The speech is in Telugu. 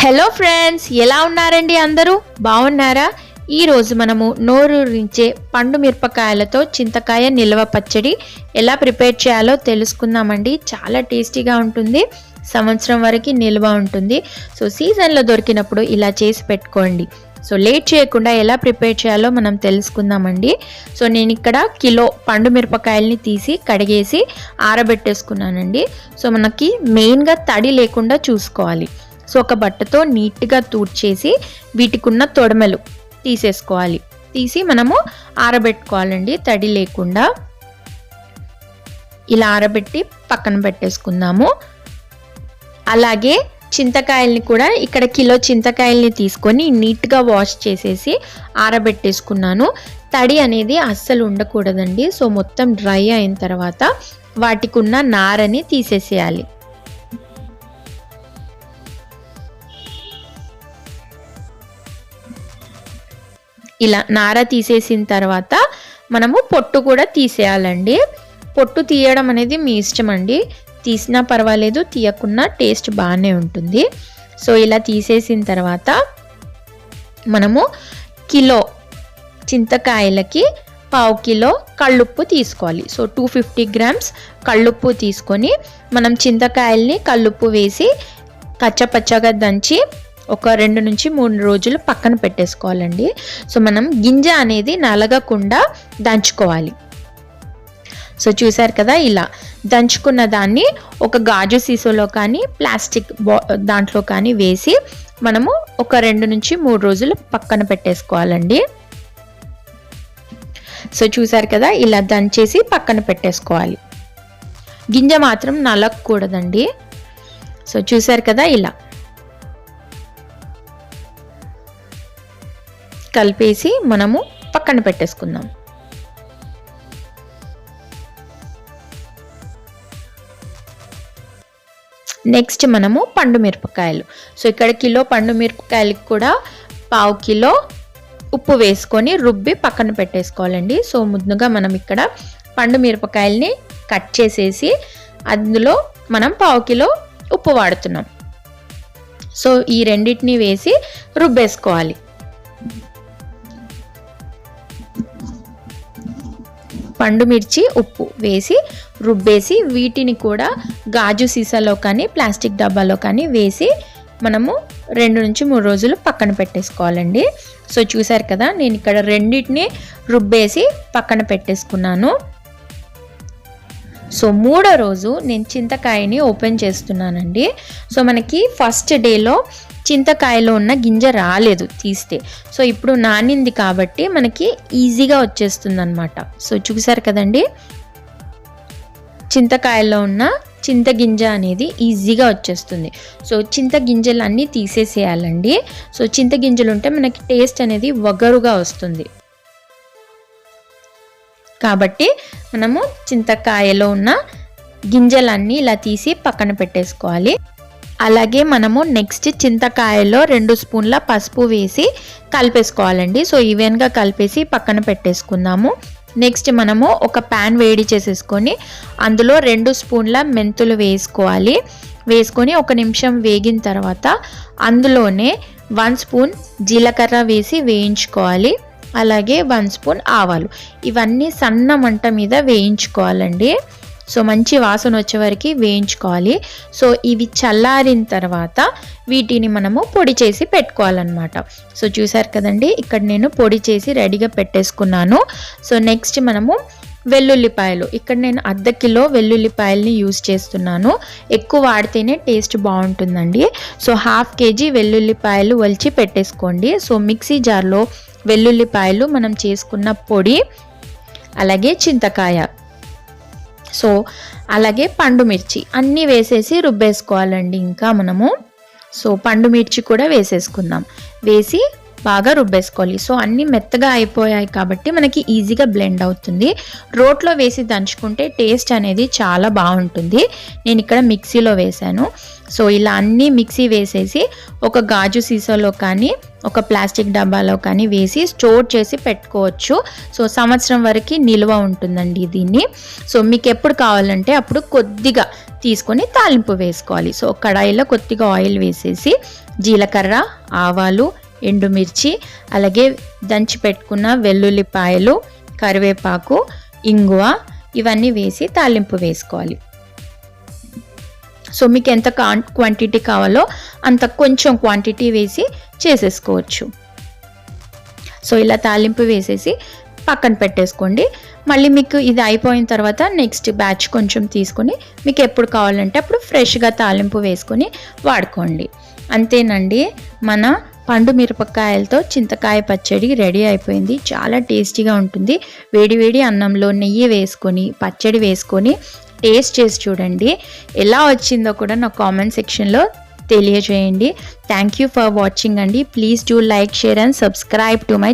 హలో ఫ్రెండ్స్ ఎలా ఉన్నారండి అందరూ? బాగున్నారా? ఈరోజు మనము నోరూరించే పండు మిరపకాయలతో చింతకాయ నిల్వ పచ్చడి ఎలా ప్రిపేర్ చేయాలో తెలుసుకుందామండి. చాలా టేస్టీగా ఉంటుంది. సంవత్సరం వరకు నిల్వ ఉంటుంది. సో సీజన్లో దొరికినప్పుడు ఇలా చేసి పెట్టుకోండి. సో లేట్ చేయకుండా ఎలా ప్రిపేర్ చేయాలో మనం తెలుసుకుందామండి. సో నేను ఇక్కడ కిలో పండు మిరపకాయల్ని తీసి కడిగేసి ఆరబెట్టేసుకున్నానండి. సో మనకి మెయిన్గా తడి లేకుండా చూసుకోవాలి. సో ఒక బట్టతో నీట్గా తూడ్చేసి వీటికున్న తొడమలు తీసేసుకోవాలి. తీసి మనము ఆరబెట్టుకోవాలండి తడి లేకుండా. ఇలా ఆరబెట్టి పక్కన పెట్టేసుకుందాము. అలాగే చింతకాయల్ని కూడా ఇక్కడ కిలో చింతకాయల్ని తీసుకొని నీట్గా వాష్ చేసేసి ఆరబెట్టేసుకున్నాను. తడి అనేది అస్సలు ఉండకూడదండి. సో మొత్తం డ్రై అయిన తర్వాత వాటికి ఉన్న నారని తీసేసేయాలి. ఇలా నార తీసేసిన తర్వాత మనము పొట్టు కూడా తీసేయాలండి. పొట్టు తీయడం అనేది మీ ఇష్టం అండి. తీసినా పర్వాలేదు తీయకున్నా టేస్ట్ బాగానే ఉంటుంది. సో ఇలా తీసేసిన తర్వాత మనము కిలో చింతకాయలకి పావు కిలో కళ్ళుప్పు తీసుకోవాలి. సో టూ ఫిఫ్టీ గ్రామ్స్ కళ్ళుప్పు తీసుకొని మనం చింతకాయల్ని కళ్ళుప్పు వేసి కచ్చపచ్చగా దంచి ఒక రెండు నుంచి మూడు రోజులు పక్కన పెట్టేసుకోవాలండి. సో మనం గింజ అనేది నలగకుండా దంచుకోవాలి. సో చూసారు కదా ఇలా. దంచుకున్న దాన్ని ఒక గాజు సీసోలో కానీ ప్లాస్టిక్ బా దాంట్లో కానీ వేసి మనము ఒక రెండు నుంచి మూడు రోజులు పక్కన పెట్టేసుకోవాలండి. సో చూసారు కదా ఇలా దంచేసి పక్కన పెట్టేసుకోవాలి. గింజ మాత్రం నలగకూడదండి. సో చూసారు కదా ఇలా. కలిపేసి మనము పక్కన పెట్టేసుకుందాం. నెక్స్ట్ మనము పండు మిరపకాయలు. సో ఇక్కడ కిలో పండు మిరపకాయలకి కూడా పావు కిలో ఉప్పు వేసుకొని రుబ్బి పక్కన పెట్టేసుకోవాలండి. సో ముందుగా మనం ఇక్కడ పండు మిరపకాయల్ని కట్ చేసేసి అందులో మనం పావు కిలో ఉప్పు వాడుతున్నాం. సో ఈ రెండింటిని వేసి రుబ్బేసుకోవాలి. పండు మిర్చి ఉప్పు వేసి రుబ్బేసి వీటిని కూడా గాజు సీసాలో కానీ ప్లాస్టిక్ డబ్బాలో కానీ వేసి మనము రెండు నుంచి మూడు రోజులు పక్కన పెట్టేసుకోవాలండి. సో చూసారు కదా నేను ఇక్కడ రెండింటిని రుబ్బేసి పక్కన పెట్టేసుకున్నాను. సో మూడో రోజు నేను చింతకాయని ఓపెన్ చేస్తున్నానండి. సో మనకి ఫస్ట్ డేలో చింతకాయలో ఉన్న గింజ రాలేదు తీస్తే. సో ఇప్పుడు నానింది కాబట్టి మనకి ఈజీగా వచ్చేస్తుంది అనమాట సో చూసారు కదండి? చింతకాయలో ఉన్న చింతగింజ అనేది ఈజీగా వచ్చేస్తుంది. సో చింతగింజలు అన్నీ తీసేసేయాలండి. సో చింతగింజలు ఉంటే మనకి టేస్ట్ అనేది వగరుగా వస్తుంది. కాబట్టి మనము చింతకాయలో ఉన్న గింజలన్నీ ఇలా తీసి పక్కన పెట్టేసుకోవాలి. అలాగే మనము నెక్స్ట్ చింతకాయలో రెండు స్పూన్ల పసుపు వేసి కలిపేసుకోవాలండి. సో ఈవెన్గా కలిపేసి పక్కన పెట్టేసుకుందాము. నెక్స్ట్ మనము ఒక ప్యాన్ వేడి చేసేసుకొని అందులో రెండు స్పూన్ల మెంతులు వేసుకోవాలి. వేసుకొని ఒక నిమిషం వేగిన తర్వాత అందులోనే వన్ స్పూన్ జీలకర్ర వేసి వేయించుకోవాలి. అలాగే వన్ స్పూన్ ఆవాలు. ఇవన్నీ సన్న మంట మీద వేయించుకోవాలండి. సో మంచి వాసన వచ్చే వరకు వేయించుకోవాలి. సో ఇవి చల్లారిన తర్వాత వీటిని మనము పొడి చేసి పెట్టుకోవాలన్నమాట. సో చూసారు కదండి ఇక్కడ నేను పొడి చేసి రెడీగా పెట్టేసుకున్నాను. సో నెక్స్ట్ మనము వెల్లుల్లిపాయలు ఇక్కడ నేను అర్ధ కిలో వెల్లుల్లిపాయలని యూస్ చేస్తున్నాను. ఎక్కువ వాడితేనే టేస్ట్ బాగుంటుందండి. సో హాఫ్ కేజీ వెల్లుల్లిపాయలు వలిచి పెట్టేసుకోండి. సో మిక్సీ జార్లో వెల్లుల్లిపాయలు మనం చేసుకున్న పొడి అలాగే చింతకాయ. సో అలాగే పండు మిర్చి అన్నీ వేసేసి రుబ్బేసుకోవాలండి ఇంకా మనము. సో పండు మిర్చి కూడా వేసేసుకుందాం. వేసి బాగా రుబ్బేసుకోవాలి. సో అన్నీ మెత్తగా అయిపోయాయి కాబట్టి మనకి ఈజీగా బ్లెండ్ అవుతుంది. రోట్లో వేసి దంచుకుంటే టేస్ట్ అనేది చాలా బాగుంటుంది. నేను ఇక్కడ మిక్సీలో వేశాను. సో ఇలా అన్నీ మిక్సీ వేసేసి ఒక గాజు సీసాలో కానీ ఒక ప్లాస్టిక్ డబ్బాలో కానీ వేసి స్టోర్ చేసి పెట్టుకోవచ్చు. సో సంవత్సరం వరకు నిల్వ ఉంటుందండి దీన్ని. సో మీకు ఎప్పుడు కావాలంటే అప్పుడు కొద్దిగా తీసుకొని తాలింపు వేసుకోవాలి. సో కడాయిలో కొద్దిగా ఆయిల్ వేసేసి జీలకర్ర ఆవాలు ఎండుమిర్చి అలాగే దంచి పెట్టుకున్న వెల్లుల్లిపాయలు కరివేపాకు ఇంగువ ఇవన్నీ వేసి తాలింపు వేసుకోవాలి. సో మీకు ఎంత క్వాంటిటీ కావాలో అంత కొంచెం క్వాంటిటీ వేసి చేసేసుకోవచ్చు. సో ఇలా తాలింపు వేసేసి పక్కన పెట్టేసుకోండి. మళ్ళీ మీకు ఇది అయిపోయిన తర్వాత నెక్స్ట్ బ్యాచ్ కొంచెం తీసుకొని మీకు ఎప్పుడు కావాలంటే అప్పుడు ఫ్రెష్గా తాలింపు వేసుకొని వాడుకోండి. అంతేనండి మన పండు మిరపకాయలతో చింతకాయ పచ్చడి రెడీ అయిపోయింది. చాలా టేస్టీగా ఉంటుంది. వేడివేడి అన్నంలో నెయ్యి వేసుకొని పచ్చడి వేసుకొని టేస్ట్ చేసి చూడండి. ఎలా వచ్చిందో కూడా నా కామెంట్ సెక్షన్లో తెలియజేయండి. థ్యాంక్ యూ ఫర్ వాచింగ్ అండి. Please do like share and subscribe to my